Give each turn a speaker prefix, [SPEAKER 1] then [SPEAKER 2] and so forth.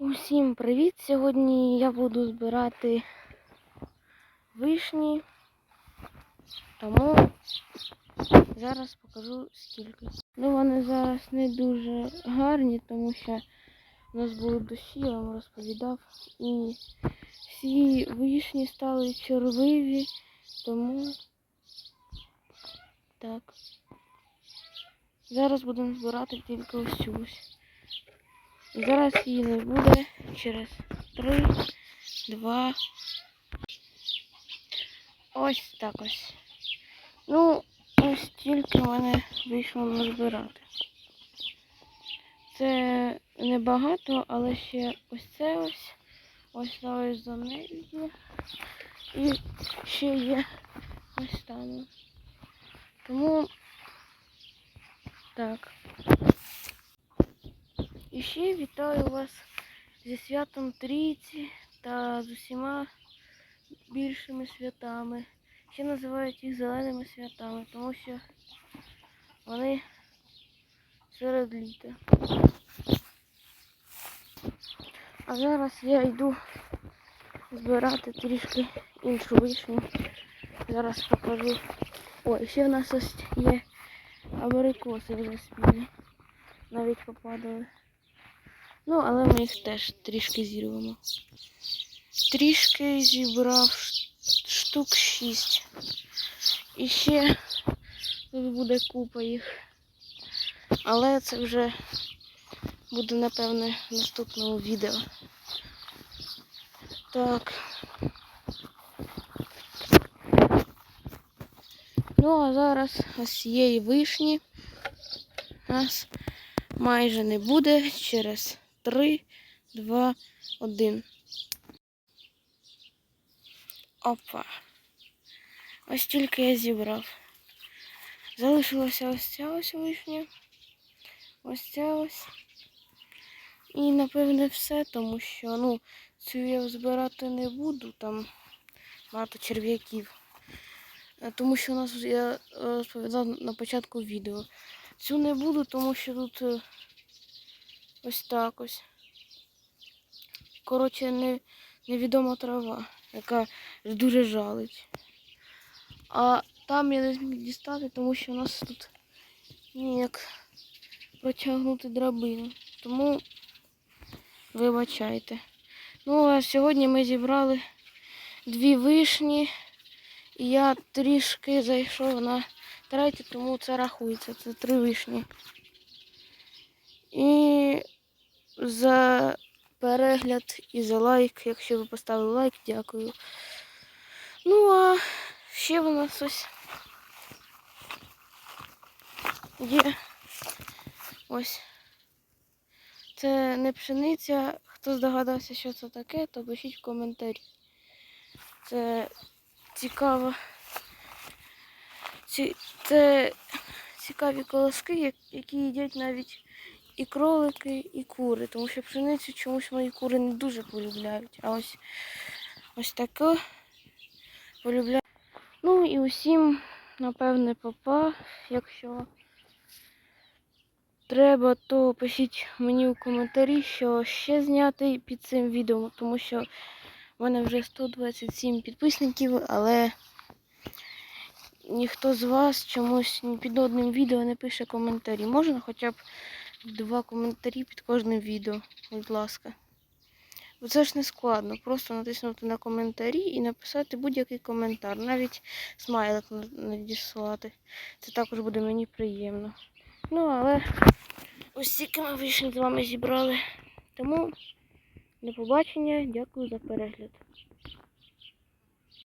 [SPEAKER 1] Усім привіт! Сьогодні я буду збирати вишні, тому зараз покажу скільки. Ну вони зараз не дуже гарні, тому що у нас були дощі, я вам розповідав. І всі вишні стали червиві, тому так. Зараз будемо збирати тільки ось цю Зараз її не буде через 3, 2. Ось так ось. Ну, ось тільки мене вийшло назбирати. Це небагато, але ще ось це ось. Ось та ось за нею. є. І ще є ось там. Тому так. І ще вітаю вас зі святом Трійці та з усіма більшими святами. Ще називають їх зеленими святами, тому що вони серед літа. А зараз я йду збирати трішки іншу вишню. Зараз покажу. Ой, ще в нас ось є абрикоси вже спілі. Навіть попадали. Ну, але ми їх теж трішки зірвемо. Трішки зібрав штук 6. І ще тут буде купа їх. Але це вже буде, напевне, в наступному відео. Так. Ну, а зараз ось цієї вишні нас майже не буде через 3, 2, 1. Опа. Ось тільки я зібрав. Залишилася ось ця ось вишня. Ось ця ось. І напевне все, тому що ну, цю я збирати не буду, там багато черв'яків. Е, Тому що у нас я е, розповідав на початку відео. Цю не буду, тому що тут е, ось так ось. Коротше, не, невідома трава, яка дуже жалить. А там я не зміг дістати, тому що у нас тут ніяк протягнути драбину. Тому вибачайте. Ну, а сьогодні ми зібрали дві вишні. І я трішки зайшов на третю, тому це рахується. Це три вишні. І за перегляд і за лайк, якщо ви поставили лайк, дякую. Ну, а ще в нас ось є ось. Це не пшениця. Хто здогадався, що це таке, то пишіть в коментарі. Це цікаво. Ці, це цікаві колоски, які їдять навіть і кролики, і кури. Тому що пшеницю чомусь мої кури не дуже полюбляють. А ось ось таке полюбляють. Ну і усім, напевне, папа. Якщо треба, то пишіть мені у коментарі, що ще зняти під цим відео, тому що у мене вже 127 підписників, але ніхто з вас чомусь під одним відео не пише коментарі. Можна хоча б два коментарі під кожним відео, будь ласка. Бо це ж не складно. Просто натиснути на коментарі і написати будь-який коментар, навіть смайлик надіслати. Це також буде мені приємно. Ну, але ось стільки ми вишні з вами зібрали. Тому до побачення, дякую за перегляд.